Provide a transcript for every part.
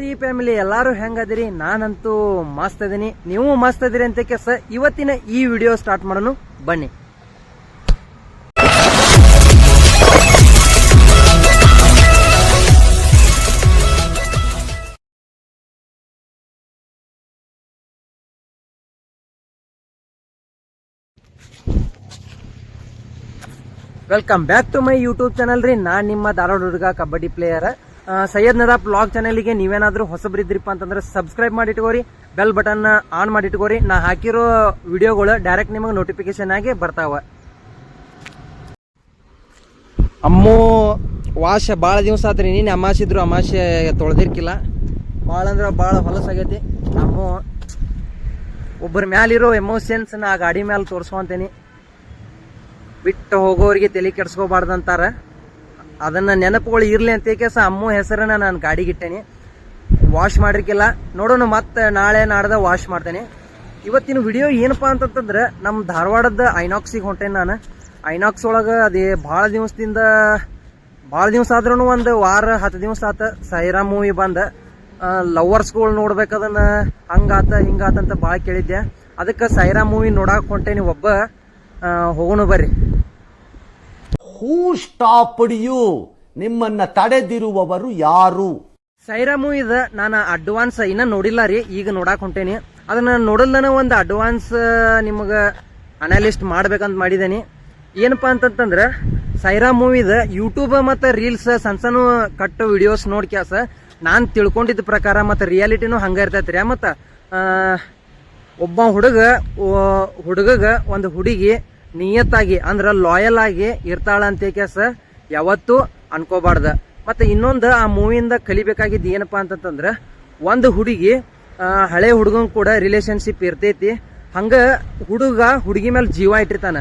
ರೀ ಫ್ಯಾಮಿಲಿ, ಎಲ್ಲಾರು ಹೆಂಗದಿರಿ? ನಾನಂತೂ ಮಸ್ತ್ ಇದೀನಿ ನೀವು ಮಸ್ತ್ ಇದೀರಿ ಅಂತ ಕೆಸ ಇವತ್ತಿನ ಈ ವಿಡಿಯೋ ಸ್ಟಾರ್ಟ್ ಮಾಡೋಣ. ಬನ್ನಿ. Welcome back to my YouTube channel ರೀ. ನಾನು ನಿಮ್ಮ ಧಾರವಾಡ ಹುಡುಗ, ಕಬಡ್ಡಿ ಪ್ಲೇಯರ್ ಸೈಯದ್ ನದಾಪ್ ಬ್ಲಾಗ್ ಚಾನಲ್ಗೆ ನೀವೇನಾದ್ರೂ ಹೊಸಬ್ರಿದ್ರಿಪ್ಪ ಅಂತಂದ್ರೆ ಸಬ್ಸ್ಕ್ರೈಬ್ ಮಾಡಿ ಇಟ್ಕೋರಿ ಬೆಲ್ ಬಟನ್ ಆನ್ ಮಾಡಿ ಇಟ್ಕೋರಿ ನಾ ಹಾಕಿರೋ ವಿಡಿಯೋಗಳು ಡೈರೆಕ್ಟ್ ನಿಮಗೆ ನೋಟಿಫಿಕೇಶನ್ ಆಗಿ ಬರ್ತಾವ. ಅಮ್ಮು ವಾಶ ಭಾಳ ದಿವಸ ಆತ್ರಿ. ನೀನು ಅಮಾಸಿದ್ರು ಅಮಾಸೆ ತೊಳೆದಿರ್ಕಿಲ್ಲ. ಭಾಳ ಅಂದ್ರೆ ಭಾಳ ಹೊಲಸಾಗೈತಿ ಅಮ್ಮು ಒಬ್ಬರ ಮ್ಯಾಲಿರೋ ಎಮೋಷನ್ಸ್ ನಾ ಆ ಗಾಡಿ ಮ್ಯಾಲೆ ತೋರಿಸ್ಕೊಂತೀನಿ ಬಿಟ್ಟು ಹೋಗೋರಿಗೆ ತಲೆ ಕೆಡ್ಸ್ಕೋಬಾರ್ದಂತಾರ. ಅದನ್ನ ನೆನಪುಗಳು ಇರ್ಲಿ ಅಂತ ಕೇಸ ಅಮ್ಮು ಹೆಸರನ್ನ ನಾನು ಗಾಡಿಗೆ ಇಟ್ಟೇನಿ. ವಾಶ್ ಮಾಡಿರ್ಕಿಲ್ಲ. ನೋಡೋಣ ಮತ್ತೆ ನಾಳೆ ನಾಡ್ದ ವಾಶ್ ಮಾಡ್ತೇನೆ. ಇವತ್ತಿನ ವಿಡಿಯೋ ಏನಪ್ಪಾ ಅಂತಂತಂದ್ರೆ ನಮ್ಮ ಧಾರವಾಡದ ಐನಾಕ್ಸಿಗೆ ಹೊಂಟೇನೆ ನಾನು. ಐನಾಕ್ಸ್ ಒಳಗೆ ಅದೇ ಭಾಳ ದಿವಸದಿಂದ, ಭಾಳ ದಿವಸ ಆದ್ರೂ ಒಂದು ವಾರ, ಹತ್ತು ದಿವಸ ಆತ ಸೈರಾ ಮೂವಿ ಬಂದ. ಲವರ್ಸ್ಗಳು ನೋಡ್ಬೇಕದನ್ನ ಹಂಗಾತ, ಹಿಂಗಾತ ಅಂತ ಭಾಳ ಕೇಳಿದ್ದೆ. ಅದಕ್ಕೆ ಸೈರಾ ಮೂವಿ ನೋಡಕ್ಕೆ ಹೊಂಟೇನಿ ಒಬ್ಬ. ಹೋಗೋಣ ಬರ್ರಿ. ಹೂ ಸ್ಟಾಪ್ಡ್ ಯು ನಿಮ್ಮನ್ನ ತಡೆದಿರುವವರು ಯಾರು? ಸೈರಾ ಮೂವಿದ ನಾನು ಅಡ್ವಾನ್ಸ್ ಇನ್ನ ನೋಡಿಲ್ಲ ರೀ, ಈಗ ನೋಡಾಕ್ ಹೊಂಟೇನಿ. ಅದನ್ನ ನೋಡಲ್ದನ ಒಂದು ಅಡ್ವಾನ್ಸ್ ನಿಮಗೆ ಅನಾಲಿಸ್ಟ್ ಮಾಡ್ಬೇಕಂತ ಮಾಡಿದೇನಿ. ಏನಪ್ಪಾ ಅಂತಂತಂದ್ರೆ ಸೈರಾ ಮೂವಿದ ಯೂಟ್ಯೂಬ್ ಮತ್ತು ರೀಲ್ಸ್ ಸಣ್ಣ ಸಣ್ಣ ಕಟ್ ವಿಡಿಯೋಸ್ ನೋಡ್ಕ್ಯಾಸ ನಾನು ತಿಳ್ಕೊಂಡಿದ್ದ ಪ್ರಕಾರ ಮತ್ತು ರಿಯಾಲಿಟಿನೂ ಹಂಗ ರೀ. ಮತ್ತು ಒಬ್ಬ ಹುಡುಗ ಹುಡುಗಗ ಒಂದು ಹುಡುಗಿ ನಿಯತ್ತಾಗಿ, ಅಂದ್ರ ಲಾಯಲ್ ಆಗಿ ಇರ್ತಾಳ ಅಂತ ಕೇಸ ಯಾವತ್ತೂ ಅನ್ಕೋಬಾರ್ದ. ಮತ್ತೆ ಇನ್ನೊಂದು ಆ ಮೂವಿಯಿಂದ ಕಲಿಬೇಕಾಗಿದ್ದು ಏನಪ್ಪಾ ಅಂತಂತಂದ್ರೆ, ಒಂದು ಹುಡುಗಿ ಹಳೆ ಹುಡುಗನ್ ಕೂಡ ರಿಲೇಶನ್ಶಿಪ್ ಇರ್ತೈತಿ. ಹಂಗ ಹುಡುಗ ಹುಡುಗಿ ಮೇಲೆ ಜೀವ ಇಟ್ಟಿರ್ತಾನ.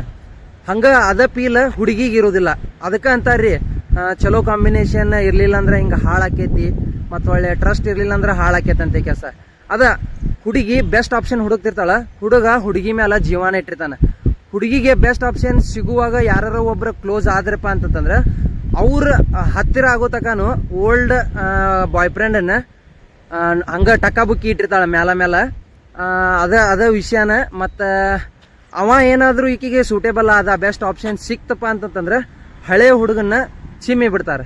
ಹಂಗ ಅದ ಪೀಲ್ ಹುಡುಗಿಗೆ ಇರೋದಿಲ್ಲ. ಅದಕ್ಕೆ ಅಂತಾರ್ರಿ ಚಲೋ ಕಾಂಬಿನೇಷನ್ ಇರಲಿಲ್ಲ ಅಂದ್ರೆ ಹಿಂಗೆ ಹಾಳಾಕೈತಿ, ಮತ್ತು ಒಳ್ಳೆ ಟ್ರಸ್ಟ್ ಇರಲಿಲ್ಲ ಅಂದ್ರೆ ಹಾಳಾಕೈತಿ ಅಂತ ಕೆಲಸ ಅದ ಹುಡುಗಿ ಬೆಸ್ಟ್ ಆಪ್ಷನ್ ಹುಡುಕ್ತಿರ್ತಾಳ ಹುಡುಗ ಹುಡುಗಿ ಮೇಲೆ ಜೀವನ ಇಟ್ಟಿರ್ತಾನ. ಹುಡುಗಿಗೆ ಬೆಸ್ಟ್ ಆಪ್ಷನ್ ಸಿಗುವಾಗ ಯಾರು ಒಬ್ಬರು ಕ್ಲೋಸ್ ಆದ್ರಪ್ಪ ಅಂತಂದ್ರೆ ಅವ್ರ ಹತ್ತಿರ ಆಗೋ ತಕನು ಓಲ್ಡ್ ಬಾಯ್ ಫ್ರೆಂಡನ್ನ ಹಂಗೆ ಟಕ್ಕ ಬುಕ್ಕಿ ಇಟ್ಟಿರ್ತಾಳೆ ಮ್ಯಾಲ ಮ್ಯಾಲ. ಅದ ಅದ ವಿಷಯನ ಮತ್ತು ಅವ ಏನಾದರೂ ಈಕಿಗೆ ಸೂಟೇಬಲ್ ಆದ ಬೆಸ್ಟ್ ಆಪ್ಷನ್ ಸಿಕ್ತಪ್ಪ ಅಂತಂತಂದ್ರೆ ಹಳೆ ಹುಡುಗನ್ನ ಚಿಮ್ಮಿ ಬಿಡ್ತಾರೆ.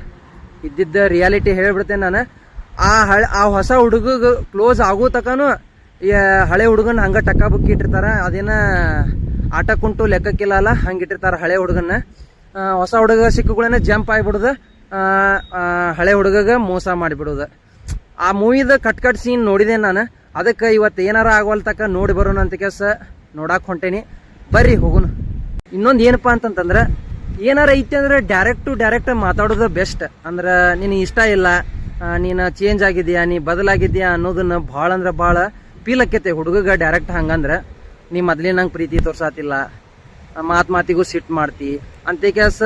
ಇದ್ದಿದ್ದ ರಿಯಾಲಿಟಿ ಹೇಳ್ಬಿಡ್ತೇನೆ ನಾನು. ಆ ಹಳೆ, ಆ ಹೊಸ ಹುಡುಗ ಕ್ಲೋಸ್ ಆಗೋ ತಕನು ಹಳೆ ಹುಡುಗನ ಹಂಗೆ ಟಕ್ಕ ಬುಕ್ಕಿ ಇಟ್ಟಿರ್ತಾರ, ಅದೇನ ಆಟ ಕುಂಟು ಲೆಕ್ಕಕ್ಕಿಲ್ಲ ಅಲ್ಲ, ಹಂಗೆ ಇಟ್ಟಿರ್ತಾರ ಹಳೆ ಹುಡುಗನ್ನ. ಹೊಸ ಹುಡುಗ ಸಿಕ್ಕಗಳನ್ನ ಜಂಪ್ ಆಗಿಬಿಡುದು. ಹಳೆ ಹುಡುಗಗ ಮೋಸ ಮಾಡಿಬಿಡುದು. ಆ ಮೂವಿದ ಕಟ್ ಕಟ್ ಸೀನ್ ನೋಡಿದೆ ನಾನು. ಅದಕ್ಕೆ ಇವತ್ತು ಏನಾರ ಆಗವಲ್ ತಕ್ಕ ನೋಡಿ ಬರೋಣ ಅಂತ ಕೆಲಸ ನೋಡಾಕ್ ಹೊಂಟೇನಿ. ಬರ್ರಿ, ಹೋಗುಣ. ಇನ್ನೊಂದು ಏನಪ್ಪ ಅಂತಂತಂದ್ರೆ, ಏನಾರ ಐತಿ ಅಂದ್ರೆ ಡೈರೆಕ್ಟ್ ಡೈರೆಕ್ಟ್ ಮಾತಾಡೋದು ಬೆಸ್ಟ್ ಅಂದ್ರೆ ನಿನ್ನ ಇಷ್ಟ ಇಲ್ಲ ನೀನು ಚೇಂಜ್ ಆಗಿದ್ಯಾ, ನೀ ಬದಲಾಗಿದ್ಯಾ ಅನ್ನೋದನ್ನ ಭಾಳ ಅಂದ್ರೆ ಭಾಳ ಫೀಲ್ ಆಕೈತೆ ಹುಡುಗಗ ಡೈರೆಕ್ಟ್ ಹಂಗಂದ್ರೆ. ನೀ ಮೊದ್ಲಿನಂಗೆ ಪ್ರೀತಿ ತೋರ್ಸಾತಿಲ್ಲ. ಮಾತು ಮಾತಿಗೂ ಸಿಟ್ಟು ಮಾಡ್ತಿ. ಅಂತ ಕೆಲಸ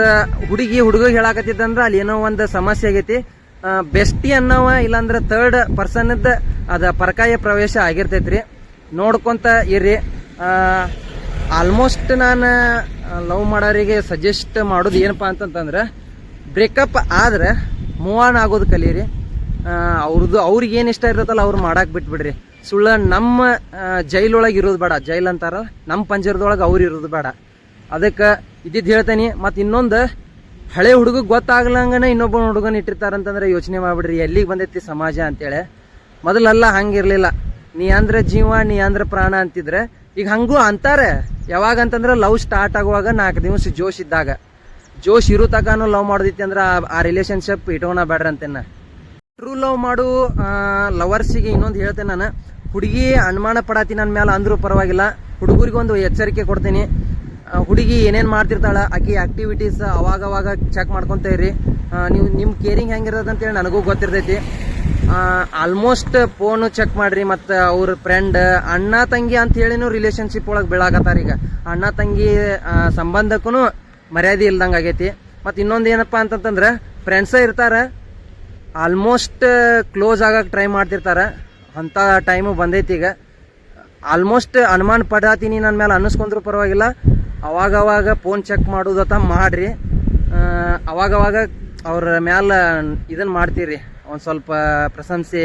ಹುಡುಗಿ ಹುಡುಗ ಹೇಳಾಕತ್ತಿದ್ದಂದ್ರೆ ಅಲ್ಲಿ ಏನೋ ಒಂದು ಸಮಸ್ಯೆ ಆಗೈತಿ. ಬೆಸ್ಟಿ ಅನ್ನೋವ ಇಲ್ಲಾಂದ್ರೆ ಥರ್ಡ್ ಪರ್ಸನ್ದ ಅದ ಪರಕಾಯ ಪ್ರವೇಶ ಆಗಿರ್ತೈತ್ರಿ. ನೋಡ್ಕೊಂತ ಇರ್ರಿ. ಆಲ್ಮೋಸ್ಟ್ ನಾನು ಲವ್ ಮಾಡೋರಿಗೆ ಸಜೆಸ್ಟ್ ಮಾಡೋದು ಏನಪ್ಪ ಅಂತಂತಂದ್ರೆ ಬ್ರೇಕಪ್ ಆದ್ರೆ ಮೂವ್ ಆನ್ ಆಗೋದು ಕಲೀರಿ. ಅವ್ರದ್ದು ಅವ್ರಿಗೆ ಏನು ಇಷ್ಟ ಇರ್ತೈತಲ್ಲ ಅವ್ರು ಮಾಡಕ್ಕೆ ಬಿಟ್ಬಿಡ್ರಿ. ಸುಳ್ಳ ನಮ್ಮ ಜೈಲೊಳಗೆ ಇರೋದು ಬೇಡ. ಜೈಲ್ ಅಂತಾರ ನಮ್ಮ ಪಂಜರದೊಳಗೆ ಅವ್ರು ಇರೋದು ಬೇಡ. ಅದಕ್ಕೆ ಇದ್ದಿದ್ದು ಹೇಳ್ತೇನೆ. ಮತ್ತು ಇನ್ನೊಂದು, ಹಳೆ ಹುಡುಗ ಗೊತ್ತಾಗ್ಲಂಗನ ಇನ್ನೊಬ್ಬ ಹುಡುಗನ ಇಟ್ಟಿರ್ತಾರಂತಂದ್ರೆ ಯೋಚನೆ ಮಾಡ್ಬಿಡ್ರಿ. ಎಲ್ಲಿಗೆ ಬಂದೈತಿ ಸಮಾಜ ಅಂತೇಳಿ. ಮೊದಲೆಲ್ಲ ಹಂಗಿರಲಿಲ್ಲ. ನೀ ಅಂದ್ರೆ ಜೀವ, ನೀ ಅಂದ್ರೆ ಪ್ರಾಣ ಅಂತಿದ್ರೆ ಈಗ ಹಂಗೂ ಅಂತಾರೆ. ಯಾವಾಗ ಅಂತಂದ್ರೆ ಲವ್ ಸ್ಟಾರ್ಟ್ ಆಗುವಾಗ ನಾಲ್ಕು ದಿವಸ ಜೋಶ್ ಇದ್ದಾಗ. ಜೋಶ್ ಇರೋ ಲವ್ ಮಾಡೋದಿತ್ತು ಅಂದ್ರೆ ಆ- ರಿಲೇಶನ್ಶಿಪ್ ಇಟ್ಟೋಣ ಬೇಡ್ರಿ ಅಂತೇನ ಟ್ರೂ ಲವ್ ಮಾಡು ಲವರ್ಸಿಗೆ ಇನ್ನೊಂದು ಹೇಳ್ತೇನೆ ನಾನು. ಹುಡುಗಿ ಅನುಮಾನ ಪಡಾತಿ ನನ್ನ ಮೇಲೆ ಅಂದ್ರೂ ಪರವಾಗಿಲ್ಲ. ಹುಡುಗರಿಗೊಂದು ಎಚ್ಚರಿಕೆ ಕೊಡ್ತೀನಿ. ಹುಡುಗಿ ಏನೇನು ಮಾಡ್ತಿರ್ತಾಳ, ಆಕೆ ಆಕ್ಟಿವಿಟೀಸ್ ಅವಾಗ ಅವಾಗ ಚೆಕ್ ಮಾಡ್ಕೊತಾ ಇರಿ ನೀವು ನಿಮ್ಮ ಕೇರಿಂಗ್ ಹೆಂಗಿರೋದು ಅಂತೇಳಿ ನನಗೂ ಗೊತ್ತಿರ್ತೈತಿ. ಆಲ್ಮೋಸ್ಟ್ ಫೋನು ಚೆಕ್ ಮಾಡ್ರಿ ಮತ್ತು ಅವ್ರ ಫ್ರೆಂಡ್ ಅಣ್ಣ ತಂಗಿ ಅಂತ ಹೇಳಿನೂ ರಿಲೇಶನ್ಶಿಪ್ ಒಳಗೆ ಬೀಳಾಕತ್ತಾರ ಈಗ. ಅಣ್ಣ ತಂಗಿ ಸಂಬಂಧಕ್ಕೂ ಮರ್ಯಾದೆ ಇಲ್ದಂಗೆ ಆಗೈತಿ. ಮತ್ತು ಇನ್ನೊಂದು ಏನಪ್ಪ ಅಂತಂತಂದ್ರೆ ಫ್ರೆಂಡ್ಸೇ ಇರ್ತಾರೆ ಆಲ್ಮೋಸ್ಟ್ ಕ್ಲೋಸ್ ಆಗಕ್ಕೆ ಟ್ರೈ ಮಾಡ್ತಿರ್ತಾರ. ಅಂಥ ಟೈಮು ಬಂದೈತಿ ಈಗ. ಆಲ್ಮೋಸ್ಟ್ ಅನುಮಾನ ಪಡಾತೀನಿ ನನ್ನ ಮೇಲೆ ಅನ್ನಿಸ್ಕೊಂಡ್ರು ಪರವಾಗಿಲ್ಲ. ಅವಾಗ ಅವಾಗ ಫೋನ್ ಚೆಕ್ ಮಾಡೋದತ್ತ ಮಾಡ್ರಿ. ಅವಾಗವಾಗ ಅವ್ರ ಮ್ಯಾಲ ಇದನ್ನು ಮಾಡ್ತೀರಿ. ಒಂದು ಸ್ವಲ್ಪ ಪ್ರಶಂಸೆ,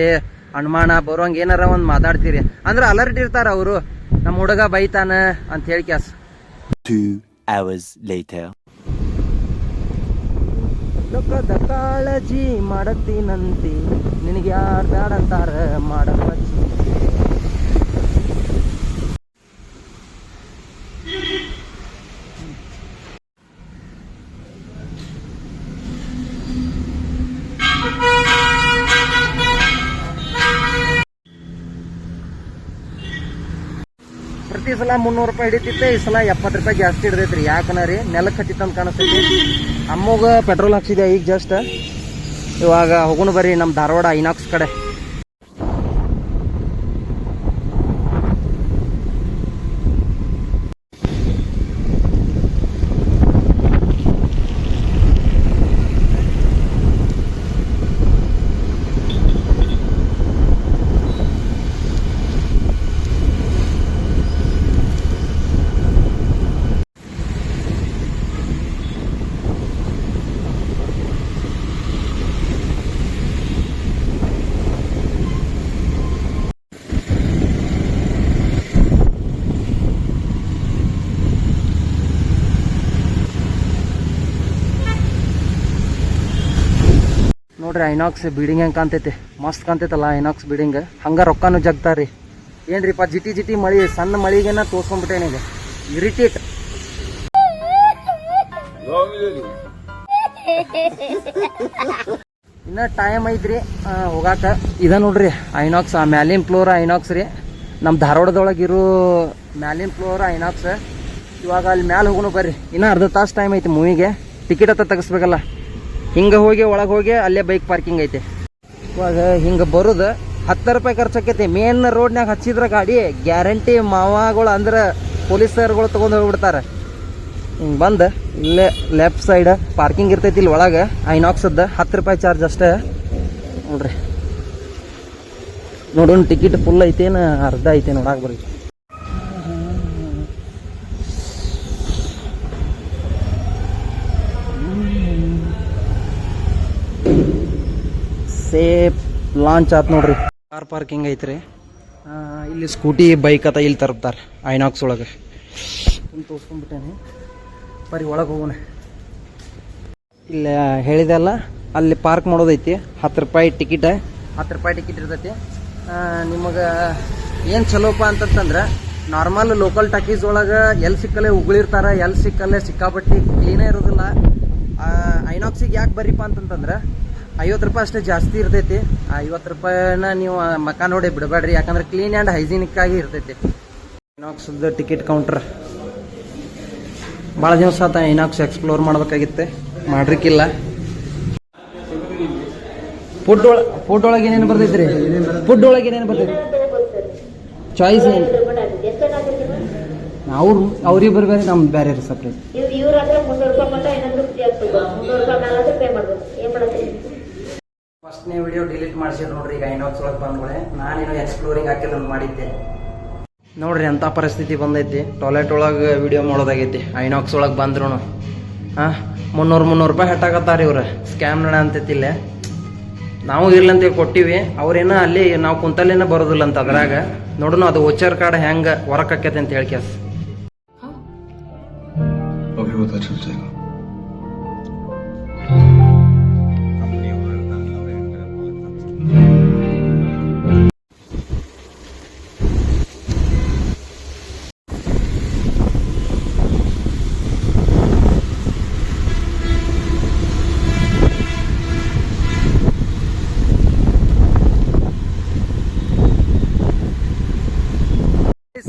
ಅನುಮಾನ ಬರೋಂಗೆ ಏನಾರ ಒಂದು ಮಾತಾಡ್ತೀರಿ. ಅಂದ್ರೆ ಅಲರ್ಟ್ ಇರ್ತಾರ ಅವರು. ನಮ್ಮ ಹುಡುಗ ಬೈತಾನ ಅಂತ ಹೇಳಿ ಕ್ಯಾಸ್. ಲೋಕದ ಕಾಳಜಿ ಮಾಡತ್ತೀನಂತಿ. ನಿನಗೆ ಯಾರು ಬ್ಯಾಡ ಅಂತಾರ ಮಾಡಲ್ಲ ಪ್ರತಿ ಸಲ ಮುನ್ನೂರು ರೂಪಾಯಿ ಹಿಡಿತಿತ್ತೆ, ಈ ಸಲ ಎಪ್ಪತ್ತು ರೂಪಾಯಿ ಜಾಸ್ತಿ ಹಿಡ್ದೈತ್ರಿ. ಯಾಕನ ರೀ? ನೆಲಕ್ಕೆ ಅಂತ ಕಾಣಿಸ್ತೈತಿ ಅಮ್ಮಗ ಪೆಟ್ರೋಲ್ ಹಾಕ್ಸಿದೆ ಈಗ ಜಸ್ಟ್ ಇವಾಗ ಹೋಗೋಣ ಬರ್ರಿ ನಮ್ಮ ಧಾರವಾಡ ಐನಾಕ್ಸ್ ಕಡೆ. ನೋಡ್ರಿ ಐನಾಕ್ಸ್ ಬಿಲ್ಡಿಂಗ್ ಹೆಂಗೆ ಕಾಣ್ತೈತಿ. ಮಸ್ತ್ ಕಾಣ್ತೈತಲ್ಲ ಐನಾಕ್ಸ್ ಬಿಲ್ಡಿಂಗ್ ಹಂಗ ರೊಕ್ಕನು ಜಗ್ತಾರ್ರಿ ಏನ್ರಿಪ್ಪ ಜಿಟಿ ಜಿಟಿ ಮಳಿ, ಸಣ್ಣ ಮಳಿಗೆನ ತೋರ್ಸ್ಕೊಂಡ್ಬಿಟ್ಟೇನೆ ಈಗ. ಇರಿಟೇಟ್ ಇನ್ನ ಟೈಮ್ ಐತ್ರಿ ಹೋಗಾಕ. ಇದ ನೋಡ್ರಿ, ಐನಾಕ್ಸ್, ಆ ಮ್ಯಾಲಿನ್ ಫ್ಲೋರ್ ಐನಾಕ್ಸ್ ರೀ. ನಮ್ಮ ಧಾರವಾಡದೊಳಗಿರೋ ಮ್ಯಾಲಿನ್ ಫ್ಲೋರ್ ಐನಾಕ್ಸ್. ಇವಾಗ ಅಲ್ಲಿ ಮ್ಯಾಲೆ ಹೋಗೋಣ ಬರ್ರಿ. ಇನ್ನ ಅರ್ಧ ತಾಸು ಟೈಮ್ ಐತಿ ಮೂವಿಗೆ. ಟಿಕೆಟ್ ಹತ್ತ ತೆಗಿಸ್ಬೇಕಲ್ಲ. ಹಿಂಗೆ ಹೋಗಿ, ಒಳಗೆ ಹೋಗಿ, ಅಲ್ಲೇ ಬೈಕ್ ಪಾರ್ಕಿಂಗ್ ಐತೆ. ಇವಾಗ ಹಿಂಗೆ ಬರೋದು, ಹತ್ತು ರೂಪಾಯಿ ಖರ್ಚಾಕೈತಿ ಮೇನ್ ರೋಡ್ನ್ಯಾಗ ಹಚ್ಚಿದ್ರ ಗಾಡಿ ಗ್ಯಾರಂಟಿ ಮಾವಾಗಳು ಅಂದ್ರೆ ಪೊಲೀಸರ್ಗಳು ತೊಗೊಂಡು ಹೋಗ್ಬಿಡ್ತಾರೆ. ಹಿಂಗೆ ಬಂದು, ಇಲ್ಲೇ ಲೆಫ್ಟ್ ಸೈಡ್ ಪಾರ್ಕಿಂಗ್ ಇರ್ತೈತಿ ಇಲ್ಲಿ ಒಳಗೆ ಐನಾಕ್ಸದ್ದು ಹತ್ತು ರೂಪಾಯಿ ಚಾರ್ಜ್ ಅಷ್ಟೇ. ನೋಡ್ರಿ. ನೋಡೋಣ ಟಿಕೆಟ್ ಫುಲ್ ಐತೇನು, ಅರ್ಧ ಐತೆ ನೋಡಾಕ ಬರ್ರಿ. ಸೇಫ್ ಲಾಂಚ್ ಆತ್ ನೋಡ್ರಿ. ಕಾರ್ ಪಾರ್ಕಿಂಗ್ ಐತ್ರಿ. ಇಲ್ಲಿ ಸ್ಕೂಟಿ ಬೈಕ್ ಅತ ಇಲ್ಲಿ ತರ್ತಾರೆ ಐನಾಕ್ಸ್ ಒಳಗೆ. ತೋರ್ಸ್ಕೊಂಡ್ಬಿಟ್ಟೇನೆ. ಬರೀ ಒಳಗೆ ಹೋಗೋಣ. ಇಲ್ಲ ಹೇಳಿದೆಲ್ಲ ಅಲ್ಲಿ ಪಾರ್ಕ್ ಮಾಡೋದೈತಿ ಹತ್ತು ರೂಪಾಯಿ ಟಿಕೆಟ್ ಹತ್ತು ರೂಪಾಯಿ ಟಿಕೆಟ್ ಇರ್ತೈತಿ. ನಿಮಗೆ ಏನು ಚಲೋಪ್ಪ ಅಂತಂತಂದ್ರೆ ನಾರ್ಮಲ್ ಲೋಕಲ್ ಟಾಕೀಸ್ ಒಳಗೆ ಎಲ್ಲಿ ಸಿಕ್ಕಲ್ಲೇ ಉಗುಳಿರ್ತಾರೆ ಎಲ್ಲಿ ಸಿಕ್ಕಲ್ಲೇ ಸಿಕ್ಕಾಪಟ್ಟಿ ಕ್ಲೀನೇ ಇರೋದಿಲ್ಲ. ಐನಾಕ್ಸಿಗೆ ಯಾಕೆ ಬರೀಪ್ಪ ಅಂತಂತಂದ್ರೆ ಐವತ್ತು ರೂಪಾಯಿ ಅಷ್ಟೇ ಜಾಸ್ತಿ ಇರ್ತೈತಿ. ಆ, ಐವತ್ತು ರೂಪಾಯಿನ ನೀವು ಮಕ ನೋಡಿ ಬಿಡಬೇಡ್ರಿ. ಯಾಕಂದ್ರೆ ಕ್ಲೀನ್ ಆ್ಯಂಡ್ ಹೈಜೀನಿಕ್ ಆಗಿ ಇರ್ತೈತಿ ಐನಾಕ್ಸ್ದ ಟಿಕೆಟ್ ಕೌಂಟ್ರ್ ಭಾಳ ದಿವಸ ಆತ ಐನಾಕ್ಸ್ ಎಕ್ಸ್ಪ್ಲೋರ್ ಮಾಡ್ಬೇಕಾಗಿತ್ತೆ. ಮಾಡ್ರಿಕ್ಕಿಲ್ಲ ಫುಡ್ ಒಳ ಫುಡ್ ಒಳಗೆ ಏನೇನು ಬರ್ತೈತಿ ರೀ ಫುಡ್ ಒಳಗೆ ಏನೇನು ಬರ್ತೈತಿ ಚಾಯ್ಸ್ ಏನು? ಅವ್ರು ಅವ್ರಿಗೆ ಬರ್ಬೇರೆ ನಮ್ದು ಬೇರೆ ಸಪ್ರೇಟ್ ಇವ್ ಇವ್ರಾದ್ರೆ ಮುನ್ನೂರು ರೂಪಾಯಿ ಮಟ್ಟ ಏನಾದ್ರು ಫ್ರೀ ಆಗ್ತದೆ ಮುನ್ನೂರು ರೂಪಾಯಿ ಮೇಲೆ ಪೇ ಮಾಡ್ಬೇಕು ಏನ್ ಮಾಡತ್ತೀರಿ ಫಸ್ಟ್ನೇ ವಿಡಿಯೋ ಡಿಲೀಟ್ ಮಾಡಿಸಿದ್ರು ನೋಡ್ರಿ ಈಗ ಐನಾಕ್ಸ್ ಒಳಗೆ ಬಂದ್ಗಳೇ ನಾನೇನೋ ಎಕ್ಸ್ಪ್ಲೋರಿಂಗ್ ಹಾಕಿರೋದು ಮಾಡಿದ್ದೆ. ನೋಡ್ರಿ ಅಂಥ ಪರಿಸ್ಥಿತಿ ಬಂದೈತಿ. ಟಾಯ್ಲೆಟ್ ಒಳಗೆ ವಿಡಿಯೋ ಮಾಡೋದಾಗೈತಿ. ಐನಾಕ್ಸ್ ಒಳಗೆ ಬಂದ್ರು ಹಾಂ, ಮುನ್ನೂರು ಮುನ್ನೂರು ರೂಪಾಯಿ ಹಟ್ಟಾಕತ್ತಾರ ಇವ್ರು. ಸ್ಕ್ಯಾಮ್ ನಡ ಅಂತೈತಿ ಇಲ್ಲೇ. ನಾವು ಇರ್ಲಂತ ಕೊಟ್ಟಿವಿ. ಅವ್ರೇನ ಅಲ್ಲಿ ನಾವು ಕುಂತಲ್ಲೇನ ಬರೋದಿಲ್ಲ ಅಂತ ಅದ್ರಾಗ. ನೋಡೋಣ ಅದು ವೋಚರ್ ಕಾರ್ಡ್ ಹೆಂಗೆ ಹೊರಕಾಕೈತೆ ಅಂತ ಹೇಳಿ ಕ್ಯಾಸ್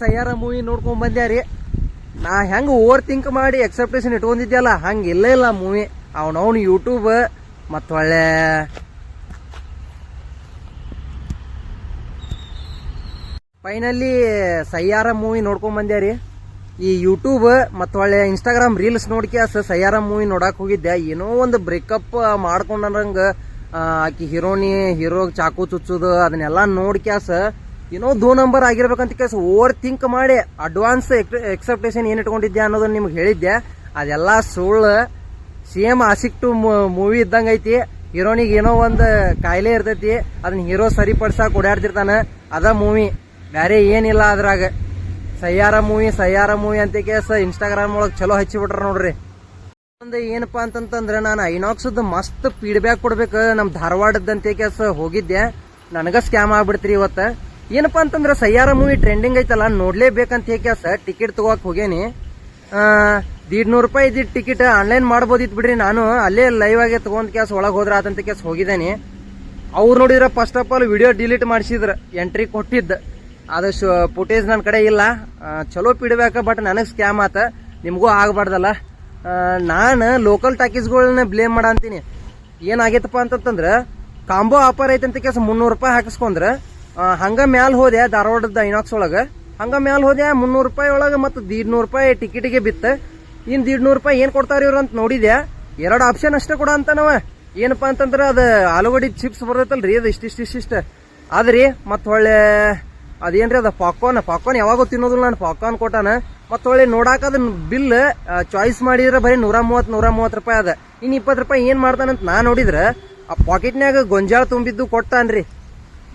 ಸಯ್ಯಾರ ಮೂವಿ ನೋಡ್ಕೊಂಡ್ ಬಂದ್ಯಾರಿ ನಾ ಹೆಂಗ ಓವರ್ ಥಿಂಕ್ ಮಾಡಿ ಎಕ್ಸೆಪ್ಟೇಷನ್ ಇಟ್ಕೊಂಡಿದ್ಯಲ್ಲ, ಹಂಗ ಇಲ್ಲ ಇಲ್ಲ ಮೂವಿ ಅವನವನು ಯೂಟ್ಯೂಬ್ ಮತ್ತ ಒಳ್ಳೆ ಫೈನಲಿ ಸಯ್ಯಾರ ಮೂವಿ ನೋಡ್ಕೊಂಡ್ ಬಂದ್ಯಾರಿ ಈ ಯೂಟ್ಯೂಬ್ ಮತ್ತ ಒಳ್ಳೆ ಇನ್ಸ್ಟಾಗ್ರಾಮ್ ರೀಲ್ಸ್ ನೋಡ್ಕ್ಯಾಸ ಸಯ್ಯಾರ ಮೂವಿ ನೋಡಕ್ ಹೋಗಿದ್ದೆ. ಏನೋ ಒಂದು ಬ್ರೇಕಪ್ ಮಾಡ್ಕೊಂಡಂಗ ಆಕಿ ಹೀರೋನಿ ಹೀರೋ ಚಾಕು ಚುಚ್ಚುದು, ಅದನ್ನೆಲ್ಲ ನೋಡ್ಕ್ಯಾಸ ಏನೋ ದೋ ನಂಬರ್ ಆಗಿರ್ಬೇಕಂತ ಕೇಸ್ ಓವರ್ ಥಿಂಕ್ ಮಾಡಿ ಅಡ್ವಾನ್ಸ್ ಎಕ್ಸೆಪ್ಟೇಷನ್ ಏನು ಇಟ್ಕೊಂಡಿದ್ದೆ ಅನ್ನೋದನ್ನ ನಿಮ್ಗೆ ಹೇಳಿದ್ದೆ. ಅದೆಲ್ಲ ಸುಳ್ಳು. ಸೇಮ್ ಆಸಿಕ್ ಟು ಮೂವಿ ಇದ್ದಂಗೆ ಐತಿ. ಹೀರೋನಿಗೆ ಏನೋ ಒಂದು ಕಾಯಿಲೆ ಇರ್ತೈತಿ. ಅದನ್ನ ಹೀರೋ ಸರಿಪಡ್ಸಾಕ ಓಡಾಡ್ತಿರ್ತಾನ ಅದ ಮೂವಿ ಬೇರೆ ಏನಿಲ್ಲ ಅದ್ರಾಗ. ಸಯ್ಯಾರ ಮೂವಿ ಸಯ್ಯಾರ ಮೂವಿ ಅಂತ ಕೇಸ್ ಇನ್ಸ್ಟಾಗ್ರಾಮ್ ಒಳಗೆ ಚಲೋ ಹಚ್ಚಿಬಿಟ್ರ ನೋಡ್ರಿ. ಒಂದು ಏನಪ್ಪಾ ಅಂತಂತಂದ್ರೆ ನಾನು ಐನಾಕ್ಸದ್ದು ಮಸ್ತ್ ಫೀಡ್ಬ್ಯಾಕ್ ಕೊಡ್ಬೇಕು. ನಮ್ಮ ಧಾರವಾಡದಂತೆ ಕೇಸ ಹೋಗಿದ್ದೆ. ನನಗ ಸ್ಕ್ಯಾಮ್ ಆಗ್ಬಿಡ್ತಿರಿ ಇವತ್ತ. ಏನಪ್ಪಾ ಅಂತಂದ್ರೆ ಸಯ್ಯಾರ ಮೂವಿ ಟ್ರೆಂಡಿಂಗ್ ಐತಲ್ಲ, ನೋಡ್ಲೇಬೇಕಂತ ಕೇಸ ಟಿಕೆಟ್ ತಗೋಕ್ ಹೋಗೇನಿ. ದೀಡ್ ನೂರು ರೂಪಾಯಿ ಇದ್ದಿದ್ದು ಟಿಕೆಟ್ ಆನ್ಲೈನ್ ಮಾಡ್ಬೋದಿತ್ತು ಬಿಡ್ರಿ. ನಾನು ಅಲ್ಲೇ ಲೈವ್ ಆಗಿ ತಗೊಂಡ್ ಕೆಸ್ ಒಳಗೆ ಹೋದ್ರೆ ಆತಂತ ಕೆಸ್ ಹೋಗಿದ್ದೇನೆ. ಅವ್ರು ನೋಡಿದ್ರೆ first of all video delete ಮಾಡಿಸಿದ್ರ ಎಂಟ್ರಿ ಕೊಟ್ಟಿದ್ದ. ಅದು ಫುಟೇಜ್ ನನ್ನ ಕಡೆ ಇಲ್ಲ. ಚಲೋ ಪಿಡ್ಬೇಕ ಬಟ್ ನನಗೆ ಸ್ಕ್ಯಾಮ್ ಆತ. ನಿಮಗೂ ಆಗಬಾರ್ದಲ್ಲ. ನಾನು ಲೋಕಲ್ ಟಾಕೀಸ್ಗಳನ್ನ ಬ್ಲೇಮ್ ಮಾಡಂತೀನಿ ಏನಾಗೈತಪ್ಪ ಅಂತಂತಂದ್ರೆ ಕಾಂಬೋ ಆಫರ್ ಐತಂತ ಕೇಸ್ ಮುನ್ನೂರು ರೂಪಾಯಿ ಹಾಕಿಸ್ಕೊಂಡ್ರ. ಹಂಗ ಮ್ಯಾಲ ಹೋದೆ ಧಾರವಾಡದ ಐನಾಕ್ಸ್ ಒಳಗೆ? ಹಂಗ ಮ್ಯಾಲ ಹೋದೆ ಮುನ್ನೂರು ರೂಪಾಯಿ ಒಳಗೆ ಮತ್ತು ದೀಡ್ ನೂರು ರೂಪಾಯಿ ಟಿಕೆಟಿಗೆ ಬಿತ್ತ. ಇನ್ ದೀಡ್ ನೂರು ರೂಪಾಯಿ ಏನು ಕೊಡ್ತಾರೆ ಇವ್ರು ಅಂತ ನೋಡಿದೆ ಎರಡು ಆಪ್ಷನ್ ಅಷ್ಟೇ ಕೊಡ ನಾವು ಏನಪ್ಪ ಅಂತಂದ್ರೆ ಅದು ಆಲೂಗಡ್ಡಿ ಚಿಪ್ಸ್ ಬರ್ತೈತಲ್ರಿ, ಅದು ಇಷ್ಟಿಷ್ಟು ಇಷ್ಟಿಷ್ಟ ಆದ್ರಿ ಮತ್ ಒಳ್ಳೆ ಅದೇನ್ರಿ ಅದು ಪಾಪ್ಕಾರ್ನ್ ಪಾಪ್ಕಾರ್ನ್ ಯಾವಾಗೂ ತಿನ್ನೋದಿಲ್ಲ ನಾನು ಪಾಪ್ಕಾರ್ನ್ ಕೊಟ್ಟಾನ. ಮತ್ತು ಹೊಳ್ಳಿ ನೋಡಾಕ ಅದನ್ನ ಬಿಲ್ ಚಾಯ್ಸ್ ಮಾಡಿದ್ರೆ ಬರೀ ನೂರ ಮೂವತ್ತು ನೂರ ಮೂವತ್ತು ರೂಪಾಯಿ ಅದ. ಇನ್ ಇಪ್ಪತ್ ರೂಪಾಯಿ ಏನು ಮಾಡ್ತಾನಂತ ನಾ ನೋಡಿದ್ರೆ, ಆ ಪಾಕೆಟ್ನ್ಯಾಗ ಗೊಂಜಾಳ ತುಂಬಿದ್ದು ಕೊಟ್ಟಾನ್ರಿ.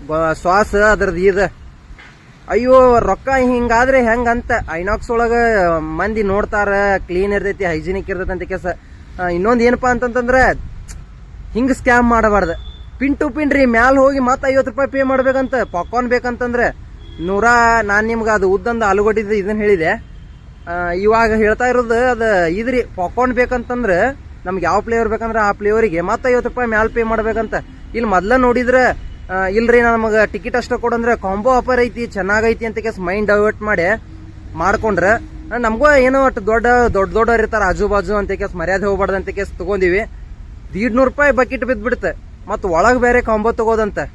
ಗೊ- ಸಾಸ್ ಅದ್ರದ್ದು ಇದು. ಅಯ್ಯೋ, ರೊಕ್ಕ ಹಿಂಗಾದ್ರೆ ಹೆಂಗಂತ? ಐನಾಕ್ಸ್ ಒಳಗ ಮಂದಿ ನೋಡ್ತಾರೆ ಕ್ಲೀನ್ ಇರ್ತೈತಿ ಹೈಜಿನಿಕ್ ಇರ್ತೈತಿ ಅಂತ ಕೇಸ ಇನ್ನೊಂದು ಏನಪ್ಪ ಅಂತಂತಂದ್ರೆ, ಹಿಂಗ್ ಸ್ಕ್ಯಾಮ್ ಮಾಡಬಾರ್ದು. ಪಿನ್ ಟು ಪಿನ್ ರೀ, ಮ್ಯಾಲ ಹೋಗಿ ಮತ್ತೆ ಐವತ್ತು ರೂಪಾಯಿ ಪೇ ಮಾಡ್ಬೇಕಂತ ಪಾಪ್ಕಾರ್ನ್ ಬೇಕಂತಂದ್ರೆ, ನೂರ, ನಾನು ನಿಮ್ಗೆ ಅದು ಉದ್ದಂದ ಆಲೂಗಡ್ಡಿದ ಇದನ್ನು ಹೇಳಿದೆ. ಇವಾಗ ಹೇಳ್ತಾ ಇರೋದು, ಅದು ಇದ್ರಿ ಪಾಪ್ಕಾರ್ನ್ ಬೇಕಂತಂದ್ರೆ, ನಮ್ಗೆ ಯಾವ ಫ್ಲೇವರ್ ಬೇಕಂದ್ರೆ ಆ ಫ್ಲೇವರಿಗೆ ಮತ್ತೆ ಐವತ್ತು ರೂಪಾಯಿ ಮ್ಯಾಲ ಪೇ ಮಾಡ್ಬೇಕಂತ. ಇಲ್ಲಿ ಮೊದ್ಲ ನೋಡಿದ್ರೆ ಇಲ್ರಿ ನಮಗೆ ಟಿಕೆಟ್ ಅಷ್ಟ ಕೊಡಂದ್ರೆ ಕಾಂಬೋ ಆಫರ್ ಐತಿ, ಚೆನ್ನಾಗೈತಿ ಅಂತ ಕೇಸ್ ಮೈಂಡ್ ಡೈವರ್ಟ್ ಮಾಡಿ ಮಾಡ್ಕೊಂಡ್ರೆ. ನಮಗೂ ಏನೋ ಅಷ್ಟು ದೊಡ್ಡ ದೊಡ್ಡ ದೊಡ್ಡವ್ರು ಇರ್ತಾರೆ ಆಜು ಬಾಜು ಅಂತ ಕೇಸ್ ಮರ್ಯಾದೆ ಹೋಗ್ಬಾರ್ದು ಅಂತ ಕೇಸ್ ತಗೊಂಡಿವಿ. ದೀಡ್ ನೂರು ರೂಪಾಯಿ ಬಕೆಟ್ ಬಿದ್ಬಿಡುತ್ತೆ ಮತ್ತು ಒಳಗೆ ಬೇರೆ ಕಾಂಬೋ ತಗೋದಂತೆ.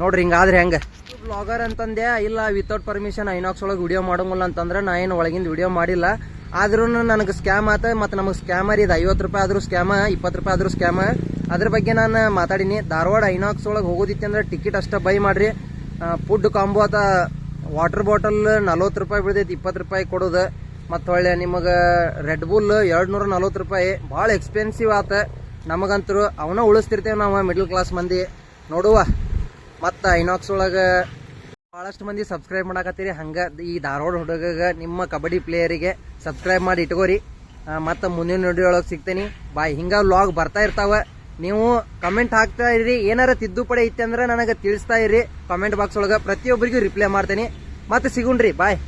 ನೋಡ್ರಿ, ಹಿಂಗಾದ್ರೆ ಹೆಂಗ? ಬ್ಲಾಗರ್ ಅಂತಂದೆ, ಇಲ್ಲ ವಿತೌಟ್ ಪರ್ಮಿಷನ್ ಐನಾಕ್ಸ್ ಒಳಗೆ ವಿಡಿಯೋ ಮಾಡೋಂಗಿಲ್ಲ ಅಂತಂದ್ರೆ ನಾ ಏನು ಒಳಗಿಂದ ವಿಡಿಯೋ ಮಾಡಿಲ್ಲ. ಆದ್ರೂ ನನಗೆ ಸ್ಕ್ಯಾಮ್ ಆತ, ಮತ್ತು ನಮಗೆ ಸ್ಕ್ಯಾಮರ್ ಇದು ಐವತ್ತು ರೂಪಾಯಿ ಆದ್ರೂ ಸ್ಕ್ಯಾಮ ಇಪ್ಪತ್ತು ರೂಪಾಯಿ ಆದ್ರೂ ಸ್ಕ್ಯಾಮ ಅದ್ರ ಬಗ್ಗೆ ನಾನು ಮಾತಾಡೀನಿ. ಧಾರವಾಡ ಐನಾಕ್ಸ್ ಒಳಗೆ ಹೋಗೋದಿತ್ತು ಅಂದ್ರೆ ಟಿಕೆಟ್ ಅಷ್ಟೇ ಬೈ ಮಾಡ್ರಿ. ಫುಡ್ ಕಾಂಬೋ ಆತ ವಾಟರ್ ಬಾಟಲ್ ನಲ್ವತ್ತು ರೂಪಾಯಿ ಬೀಳ್ತೈತಿ ಇಪ್ಪತ್ತು ರೂಪಾಯಿ ಕೊಡೋದು. ಮತ್ತು ಹೊಳ್ಳೆ ನಿಮಗೆ ರೆಡ್ ಬುಲ್ ಎರಡು ನೂರ ನಲ್ವತ್ತು ರೂಪಾಯಿ. ಭಾಳ ಎಕ್ಸ್ಪೆನ್ಸಿವ್ ಆತ. ನಮಗಂತರು ಅವನ ಉಳಿಸ್ತಿರ್ತೇವೆ ನಾವು ಮಿಡ್ಲ್ ಕ್ಲಾಸ್ ಮಂದಿ. ನೋಡುವ. ಮತ್ತು ಐನಾಕ್ಸ್ ಒಳಗೆ ಭಾಳಷ್ಟು ಮಂದಿ ಸಬ್ಸ್ಕ್ರೈಬ್ ಮಾಡಾಕತ್ತೀರಿ. ಹಂಗೆ ಈ ಧಾರವಾಡ ಹುಡುಗಗೆ ನಿಮ್ಮ ಕಬಡ್ಡಿ ಪ್ಲೇಯರಿಗೆ ಸಬ್ಸ್ಕ್ರೈಬ್ ಮಾಡಿ ಇಟ್ಕೋರಿ. ಮತ್ತು ಮುಂದಿನ ಒಳಗೆ ಸಿಗ್ತೇನೆ. ಬಾಯ್. ಹಿಂಗೆ ಲಾಗ್ ಬರ್ತಾ ಇರ್ತಾವ. ನೀವು ಕಮೆಂಟ್ ಹಾಕ್ತಾ ಇರಿ. ಏನಾರ ತಿದ್ದುಪಡಿ ಐತೆ ಅಂದ್ರೆ ನನಗೆ ತಿಳಿಸ್ತಾ ಇರಿ. ಕಮೆಂಟ್ ಬಾಕ್ಸ್ ಒಳಗೆ ಪ್ರತಿಯೊಬ್ಬರಿಗೂ ರಿಪ್ಲೈ ಮಾಡ್ತೇನೆ. ಮತ್ತೆ ಸಿಗುಣ್ರಿ. ಬಾಯ್